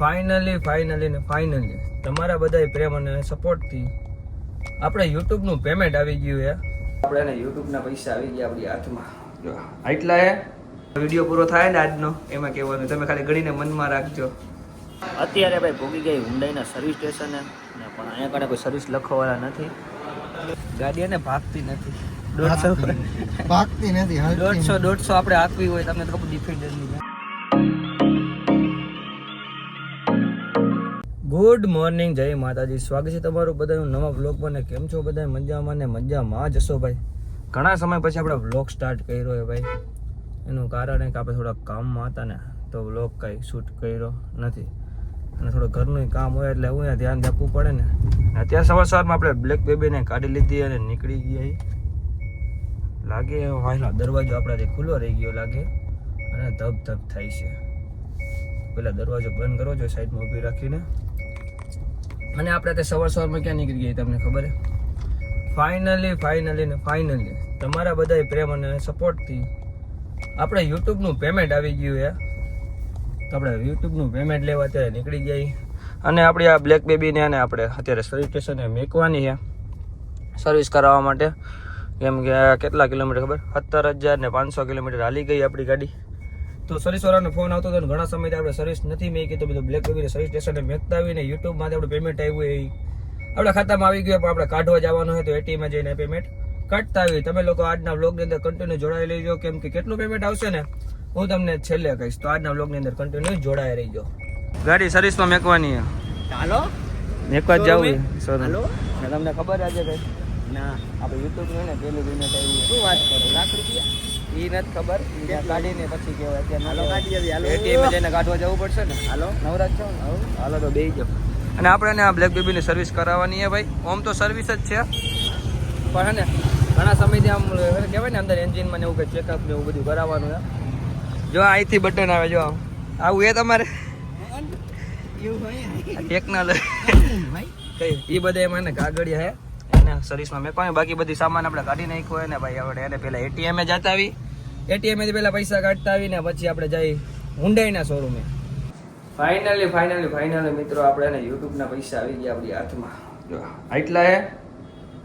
Finally finally ને finally તમારા બધા પ્રેમ અને સપોર્ટથી આપણે યુટ્યુબનું પેમેન્ટ આવી ગયું છે. આપણે એને યુટ્યુબના પૈસા આવી ગયા આપણી હાથમાં. જો આટલા એ વીડિયો પૂરો થાય ને આજનો એમાં કહેવાનું. તમે ખાલી ગણીને મનમાં રાખજો. અત્યારે ભાઈ ભોગી ગઈ હુંડાઈના સર્વિસ સ્ટેશને ને પણ અહીંયા કણે કોઈ સર્વિસ લખવાવાળા નથી. ગાડી એને ભાગતી નથી. દોઢસો. ભાગતી નથી દોઢસો દોઢસો આપણે આપવી હોય તમને તો ખબર ડિફેન્ડરની ગુડ મોર્નિંગ જય માતાજી. સ્વાગત છે તમારું બધાનું નવા બ્લોગ પર. કેમ છો બધા મજામાં ને મજામાં જશો ભાઈ? ઘણા સમય પછી આપણે બ્લોગ સ્ટાર્ટ કર્યો છે ભાઈ. એનું કારણ એ કે આપણે થોડા કામમાં હતા ને, તો બ્લોગ કંઈ શૂટ કર્યો નથી. અને થોડું ઘરનું કામ હોય એટલે હું ધ્યાન રાખવું પડે ને. અત્યારે સવાર સવારમાં આપણે બ્લેક બેબીને કાઢી લીધી અને નીકળી ગયા. લાગે વાયલા દરવાજો આપણાથી ખુલ્લો રહી ગયો લાગે. અને ધબ ધબ થાય છે. પેલા દરવાજો બંધ કરવો જોઈએ સાઈડમાં ઊભી રાખીને. અને આપણે તે સવાર સવારમાં ક્યાં નીકળી ગયા તમને ખબર છે? ફાઇનલી ફાઇનલી ને ફાઇનલી તમારા બધા પ્રેમ અને સપોર્ટથી આપણે યુટ્યુબનું પેમેન્ટ આવી ગયું છે. તો આપણે યુટ્યુબનું પેમેન્ટ લેવા અત્યારે નીકળી ગયા અને આપણી આ બ્લેક બેબીને અને આપણે અત્યારે સર્વિસ સ્ટેશને મેકવાની છે. સર્વિસ કરાવવા માટે. કેમ કે કેટલા કિલોમીટર ખબર? સત્તર હજાર ને પાંચસો કિલોમીટર હાલી ગઈ આપણી ગાડી. તો સર્વિસ વાળાનો ફોન આવતો હતો ઘણા સમયથી આપણે સર્વિસ નથી મેકી તો બધું બ્લેક કરીને સર્વિસ સ્ટેશને મેકતા આવીને યુટ્યુબમાંથી આપણે પેમેન્ટ આવ્યું એ. આપણા ખાતામાં આવી ગયું પણ આપણે કાઢવા જવાનું હોય તો એટીએમમાં જઈને પેમેન્ટ કાઢતા આવી તમે લોકો આજના બ્લોગની અંદર કન્ટિન્યુ જોડાઈ લેજો. કેમ કે કેટલું પેમેન્ટ આવશે ને હું તમને છેલ્લે કહીશ. તો આજના બ્લોગની અંદર કન્ટિન્યુ જોડાઈ રહીજો. ગાડી સર્વિસમાં મેકવાની હાલો મેકવા જ જવું હાલો. તમને ખબર આજે કઈ. ના આપણે યુટ્યુબ ને પેલું પેમેન્ટ આવ્યું. શું વાત કરો? લાખ રૂપિયા? એ નથી ખબર. કાઢીને પછી કહેવાય હાલો કાઢી આવી. હાલો. એટીએમ જઈને કાઢવા જવું પડશે ને? હાલો. નવરાજ છો ને? હાલો. તો બેસી જાવ અને આપણે આ બ્લેક બેબીની સર્વિસ કરાવવાની છે ભાઈ. ઓમ તો સર્વિસ જ છે. પણ હે ને ઘણા સમયથી આમ કહેવાય ને અંદર એન્જિનમાં ને એવું કંઈ ચેકઅપ ને એવું બધું કરાવવાનું છે જો અહીંથી બટન આવે જો આમ. આવું એ તમારે? ટેકનોલોજી કઈ? એ બધા એમાં ને કાગળિયા હે. એને સર્વિસમાં મેં. કોઈ બાકી બધી સામાન આપણે કાઢી નાખ્યો હોય ને ભાઈ આપણે એને પહેલાં એટીએમ જતા આવી. એટીએમથી પહેલાં પૈસા કાઢતા આવી ને પછી આપણે જઈ હુંડાઈના શોરૂમે ફાઇનલી ફાઇનલી ફાઇનલી મિત્રો આપણે એને યુટ્યુબના પૈસા આવી ગયા આપણી હાથમાં. જો આટલા હે?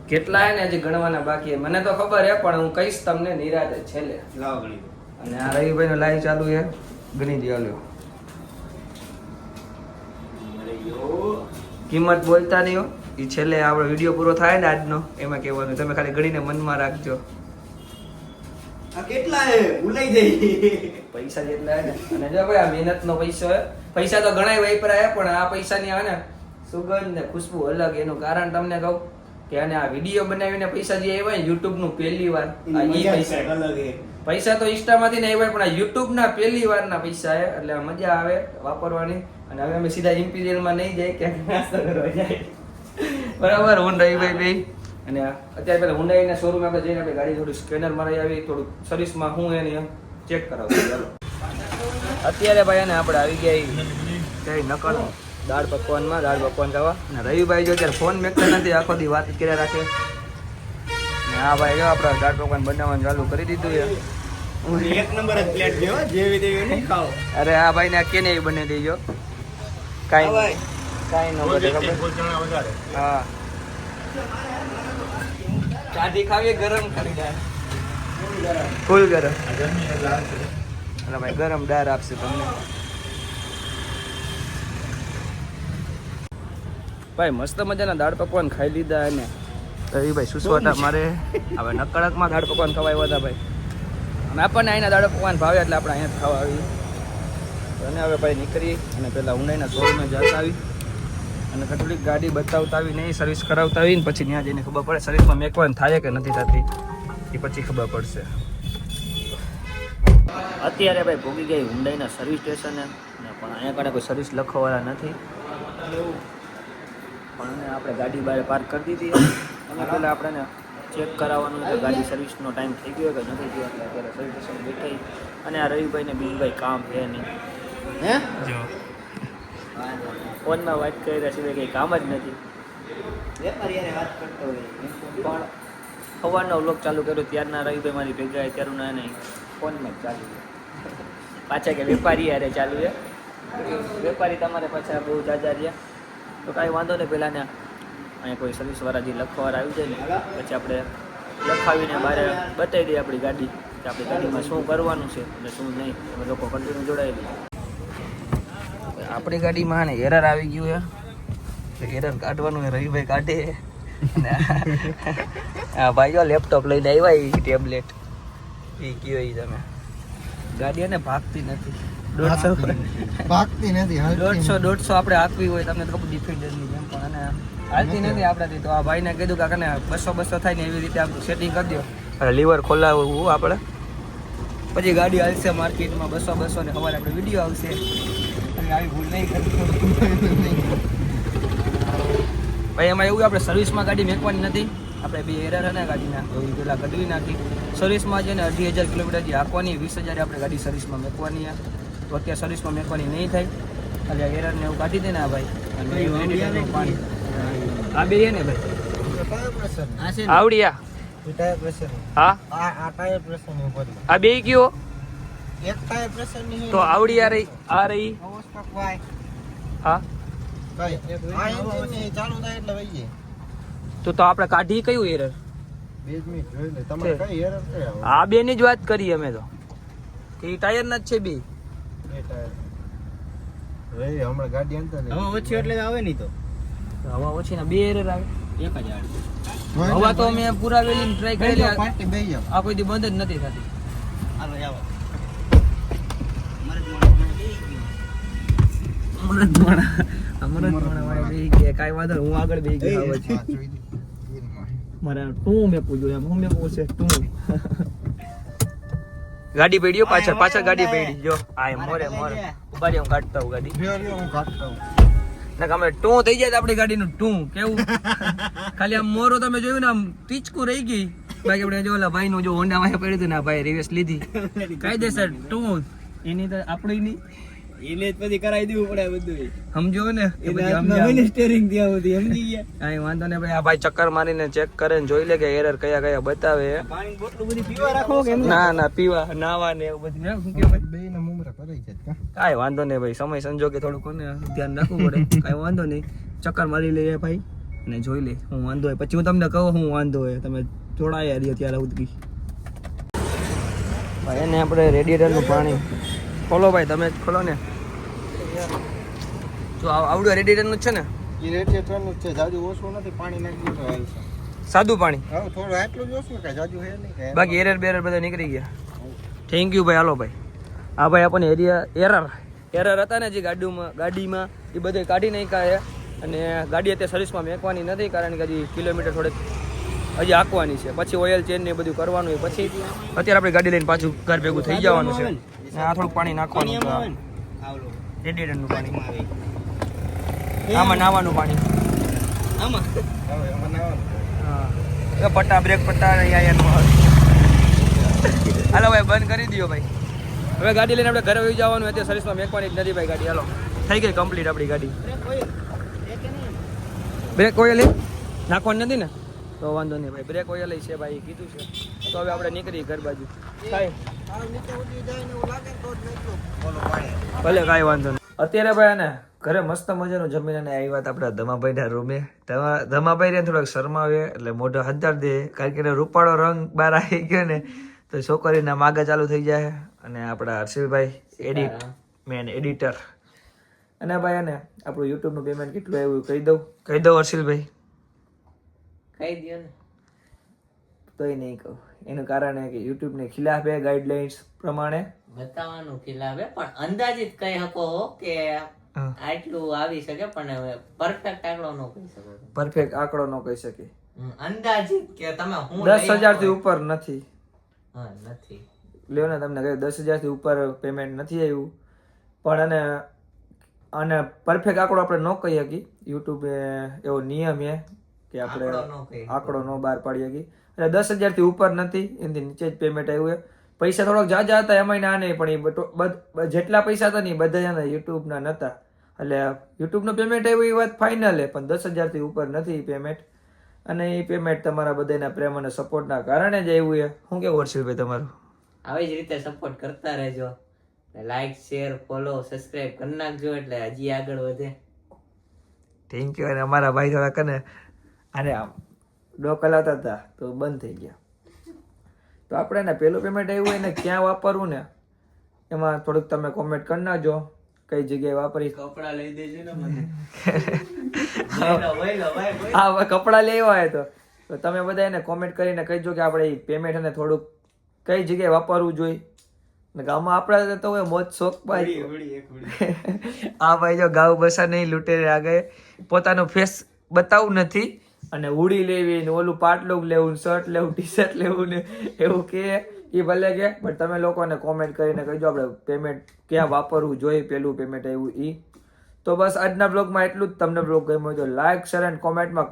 કેટલા હે ને હજી ગણવાના બાકી મને તો ખબર હે પણ હું કહીશ તમને નિરાતે છેલ્લે. લાવ ગણી અને આ રવિભાઈનો લાઈવ ચાલુ છે ગણી દો લ્યો કિંમત બોલતા નહીં હો. એ છેલ્લે આપણો વીડિયો પૂરો થાય ને આજનો એમાં કહેવાનું. તમે ખાલી ગણીને મનમાં રાખજો. આ કેટલા હે ભૂલાઈ જાય. પૈસા જેટલા હે ને. અને જો ભાઈ આ મહેનતનો પૈસો હે. પૈસા તો ઘણા વાપરાય પણ આ પૈસાની આવે ને સુગંધ ને ખુશ્બુ અલગ. એનું કારણ તમને કહું કે આને આ વીડિયો બનાવીને પૈસા જે આવ્યા ને યુટ્યુબનું પહેલી વાર આ ઈ પૈસા. અલગ પૈસા તો ઇન્સ્ટામાંથી નહીં આવ્યા પણ આ યુટ્યુબ ના પહેલી વાર ના પૈસા હે. એટલે મજા આવે વાપરવાની. અને હવે અમે સીધા ઇમ્પિરિયલમાં નહીં જાય ક્યાંક નાસ્તો કરવા જાય. બરાબર હું રવિભાઈ બે. અને અત્યારે પેલા હુંડાઈના શોરૂમ આપણે જઈને આપણે ગાડી થોડી સ્કેનર મારી આવી થોડું સર્વિસમાં હું એની ચેક કરાવું ચાલો અત્યારે ભાઈ એને આપણે આવી ગયા કઈ નકલ દાળ પકવાનમાં દાળ પકવાન ખાવા. અને રવિભાઈ જો અત્યારે ફોન મેકતા નથી આખો દી વાત કર્યા રાખે. હા આ ભાઈ જો આપણે દાળ પકવાન બનાવવાનું ચાલુ કરી દીધું એ એક નંબર જ પ્લેટ જેવી તેવી નહીં ખાઓ અરે આ ભાઈને આ કેને એ બની દેજો કાઈ ભાઈ. કાઈ ન બને ખબર? હા. ચાટી ખાવીએ ગરમ કરી જાય ફૂલ ગરમ. અને ભાઈ ગરમ દાળ આપશે તમને. ભાઈ મસ્ત મજાના દાળ પકવાન ખાઈ લીધા અને રવિભાઈ સુસવાટા મારે? હવે નકળકમાં દાળ પકવાન ખવાય હતા ભાઈ. અને આપણને અહીંના દાળ પકવાન ભાવે એટલે આપણે અહીંયા ખાવા આવી. અને હવે ભાઈ નીકળી અને પેલા ઊંડાઈના શોરૂમે જતા આવી. અને કેટલીક ગાડી બતાવતા આવી નહીં સર્વિસ કરાવતા આવી ને પછી ત્યાં જઈને ખબર પડે સર્વિસમાં મેકવાનું થાય કે નથી થતી એ પછી ખબર પડશે. અત્યારે ભાઈ ભોગી ગઈ હુંડાઈના સર્વિસ સ્ટેશને ને પણ અહીંયા કણે કોઈ સર્વિસ લખવાવાળા નથી. પણ આપણે ગાડી બહાર પાર્ક કરી દીધી. અને પહેલાં આપણે ચેક કરાવવાનું કે ગાડી સર્વિસનો ટાઈમ થઈ ગયો કે નથી થયો એટલે અત્યારે સર્વિસ સ્ટેશન બેઠાઈ અને આ રવિભાઈને બીજું કંઈ કામ છે નહીં. હે ફોનમાં વાત કરી રહ્યા સિવાય કંઈ કામ જ નથી. વેપારી હારે વાત કરતો હોય. પણ સવારનો વ્લોગ ચાલુ કર્યો ત્યારના રવિભાઈ મારી ભેગા ત્યારનું ના નહીં. ફોનમાં જ ચાલુ છે. પાછા કે વેપારી યારે ચાલુ છે. વેપારી તમારે પાછા બહુ જાજા રહ્યા. તો કાંઈ વાંધો નહીં પહેલાં ને અહીંયા કોઈ સર્વિસવાળા જે લખવાવાળા આવી જાય ને પછી આપણે લખાવીને બહાર બતાવી દઈએ આપણી ગાડી કે આપણી ગાડીમાં શું કરવાનું છે અને શું નહીં. અમે લોકો કન્ટિન્યુ જોડાયેલી આપણી ગાડીમાં ને એરર આવી ગયું છે. એરર કાઢવાનું રવિભાઈ કાઢે. હા આ ભાઈઓ લેપટોપ લઈને આવ્યા એ ટેબ્લેટ. એ કયો એ તમે. ગાડી એને ભાગતી નથી. દોઢસો ભાગતી નથી. દોઢસો દોઢસો આપણે આપવી હોય તમને તો ખબર ડિફેન્ડરની જેમ પણ અને હાલતી નથી આપણાથી. તો આ ભાઈને કીધું કે કને બસો બસો થાય ને એવી રીતે આમ સેટિંગ કરી દો અને લીવર ખોલાવવું આપણે. પછી ગાડી હાલશે માર્કેટમાં બસો બસો ને સવારે આપણે વીડિયો આવશે. આવી ભૂલ નહીં કરવી ભાઈ એમાં એવું આપણે સર્વિસમાં ગાડી મેકવાની નથી. આપણે બે એરર અને ગાડીના એવી પેલા કઢવી નાખી. સર્વિસમાં છે ને અઢી હજાર કિલોમીટર જે આપવાની વીસ હજાર આપણે ગાડી સર્વિસમાં મેકવાની તો અત્યારે સર્વિસમાં મેકવાની નહીં થાય. એટલે એરર ને એવું કાઢી દે ને આ ભાઈ આ બે ને ભાઈ. આવડી આ. ટાયર પ્રેશર હા? આ આ ટાયર પ્રેશરની ઉપર. આ બે કયો? એક ટાયર પ્રેશર તો આવડી આ રહી આ રહી? અવસ્થા વાય હા? કઈ? આ એન્જિન ચાલુ થાય એટલે વહીએ. તો તો આપણે કાઢી કયું એરર બે જ મિનિટ જોઈ લે તમારે કઈ એરર છે આ બે ની જ વાત કરીએ અમે તો. એ ટાયર ના જ છે બે. બે ટાયર રે હમણાં ગાડી આનતા ને હવે ઓછી એટલે આવે નહીં તો. હવા ઓછી ના બે એરર આવે. એક જ આવે. હવા તો અમે પુરાવેલી ટ્રાય કરેલી. આ- કોઈ દી બંધ જ નથી થતી. આવો બેહી ગયા. કાંઈ વાંધો હું આગળ બેહી ગયો છે. મારે એમ હું છે? ટું ગાડી પડી પાછળ પાછળ ગાડી પડી. જો આ એમ મોરે મોરે. ઊભા હું કાઢતા હું ગાડી. હું કાઢતો. ના ટું થઈ જાય તો આપણી ગાડીનું ટું કેવું? ખાલી આમ મોરો તમે જોયું ને આમ ટીચકું રહી ગઈ. બાકી આપણે જો ઓલા ભાઈનું જો હોન્ડા માં પડ્યું હતું ને ભાઈ રિવેસ લીધી. કાયદેસર ટું એની તો આપણી નહીં. એને જ પછી કરાવી દેવું પડે બધું સમજો ને? એ બધી સમજાવો. સ્ટેરિંગ ત્યાં સુધી સમજી ગયા? કાંઈ વાંધો નહીં ભાઈ આ ભાઈ ચક્કર મારીને ચેક કરે ને જોઈ લે કે એરર કયા કયા બતાવે. પાણી બોટલું બધી પીવા રાખો કે ના ના પીવા નાવા ને એવું બધું. શું કે ભાઈ બે ના મુમરા ભરાઈ જાય કાંઈ વાંધો નહીં ભાઈ સમય સંજોગે થોડું કોને ધ્યાન રાખવું પડે. કાંઈ વાંધો નહીં. ચક્કર મારી લઈએ ભાઈ અને જોઈ લે હું વાંધો હોય. પછી હું તમને કહું હું વાંધો હોય. તમે જોડાયા રહ્યો ત્યારે ઉદગી. ભાઈ એને આપણે રેડિયેટરનું પાણી. ખોલો ભાઈ તમે જ ખોલો ને. જો આવ- આવડું રેડિએટરનું જ છે ને? એ જ છે. જાજુ ઓછું નથી પાણી નાખી સાદું પાણી? થોડું આટલું જ ઓછું કઈ જાજુ હે નહીં બાકી એરર બેરર બધા નીકળી ગયા. થેન્ક યુ ભાઈ હાલો ભાઈ. આ ભાઈ આપણને એરિયા એરર એરર હતા ને જે ગાડીમાં ગાડીમાં એ બધે કાઢી નાખ્યા છે. અને ગાડી અત્યારે સર્વિસમાં મેકવાની નથી કારણ કે હજી કિલોમીટર થોડેક હજી આંકવાની છે. પછી ઓઇલ ચેન્જ ને બધું કરવાનું પછી અત્યારે આપણે ગાડી લઈને પાછું ઘર ભેગું થઈ જવાનું છે. આ થોડુંક પાણી નાખવાનું રેડિએટરનું પાણી. આમાં નાવાનું પાણી. આમાં. હા. પટ્ટા બ્રેક પટ્ટા હાલો. ભાઈ બંધ કરી દો ભાઈ. હવે ગાડી લઈને આપણે ઘરે આવી જવાનું અત્યારે સર્વિસમાં મેકવાની જ નથી ભાઈ ગાડી. હાલો. થઈ ગઈ કમ્પ્લીટ આપણી ગાડી. બ્રેક ઓઇલ નાખવાની નથી ને? તો વાંધો નહીં ભાઈ બ્રેક ઓઇલ છે ભાઈ કીધું છે. તો હવે આપણે નીકળી ઘર બાજુ. ભલે કાંઈ વાંધો નહીં અત્યારે ભાઈ ને ઘરે મસ્ત મજાનું જમીને અને આવી વાત આપણા ધમાભાઈના રૂમે. ધમાભાઈ ને થોડાક શરમાવે એટલે મોઢો હજાર દે. કારણ કે રૂપાળો રંગ બહાર આવી ગયો ને તો છોકરીના માગા ચાલુ થઈ જાય. અને આપણા હર્ષિલભાઈ એડિટ મેન એડિટર અને ભાઈ ને આપણું યુટ્યુબનું પેમેન્ટ કેટલું આવ્યું કહી દઉં. કહી દઉં હર્ષિલભાઈ. કહી દો ને. તોય નહીં કહું. એનું કારણ એ કે યુટ્યુબને ખિલાફ એ ગાઈડલાઇન્સ પ્રમાણે બતાવવાનું ખીલાવે પણ અંદાજિત કહી શકો કે. આટલું આવી શકે પણ હવે પરફેક્ટ આંકડો નો કહી શકો પરફેક્ટ આંકડો નો કહી શકે. અંદાજિત કે તમે હું દસ હજારથી ઉપર નથી. હા નથી. લ્યો ને તમને કહ્યું દસ હજારથી ઉપર પેમેન્ટ નથી આવ્યું. પણ અને અને પરફેક્ટ આંકડો આપણે ન કહી શકીએ. યુટ્યુબ એવો નિયમ છે કે આપણે આંકડો ન કહી આંકડો ન બહાર પાડી શકીએ. એટલે દસ હજારથી ઉપર નથી એનાથી નીચે જ પેમેન્ટ આવ્યું છે. પૈસા થોડાક જાજા હતા એમાંય ના નહીં પણ એ જેટલા પૈસા હતા ને એ બધા એના યુટ્યુબના નહોતા એટલે યુટ્યુબનું પેમેન્ટ આવ્યું એ વાત ફાઇનલ છે પણ દસ હજારથી ઉપર નથી પેમેન્ટ અને એ પેમેન્ટ તમારા બધાના પ્રેમ અને સપોર્ટના કારણે જ આવ્યું છે શું કેવું હર્ષિલભાઈ તમારું? આવી જ રીતે સપોર્ટ કરતા રહેજો. લાઈક શેર ફોલો સબસ્ક્રાઇબ કરી નાખજો એટલે હજી આગળ વધે. થેન્ક યુ અને અમારા ભાઈ થોડા કને અરે આમ ડોક હલાવતા હતા તો બંધ થઈ ગયા. તો આપણે એને પેલું પેમેન્ટ આવ્યું હોય ને ક્યાં વાપરવું ને એમાં થોડુંક તમે કોમેન્ટ કરી નાખજો કઈ જગ્યાએ વાપરી કપડા લઈ દેજો ને મને. હા હવે કપડાં લેવા હોય તો. તો તમે બધા એને કોમેન્ટ કરીને કહીજો કે આપણે પેમેન્ટ અને થોડુંક કઈ જગ્યાએ વાપરવું જોઈએ. ને ગામમાં આપણા તો હોય મોજ શોખ ભાઈ. આ ભાઈ જો ગાઉ બસા નહીં લૂંટે આગળ પોતાનું ફેસ બતાવવું નથી. અને ઉડી લેવી ને ઓલું પાટલું લેવું શર્ટ લેવું ટી શર્ટ લેવું ને એવું કે એ ભલે કે, પણ તમે લોકોને કોમેન્ટ કરીને કહીજો, આપણે પેમેન્ટ ક્યાં વાપરવું જોઈએ પેલું પેમેન્ટ આવ્યું એ તો બસ આજના બ્લોગમાં એટલું જ. તમને બ્લોગ ગમ્યો તો લાઈક શેર એન્ડ કોમેન્ટમાં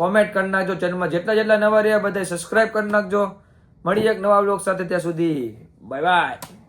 કોમેન્ટ કરી નાખજો ચેનલમાં જેટલા જેટલા નવા રહ્યા બધા સબસ્ક્રાઇબ કરી નાખજો. મળીએ એક નવા બ્લોગ સાથે ત્યાં સુધી. Bye bye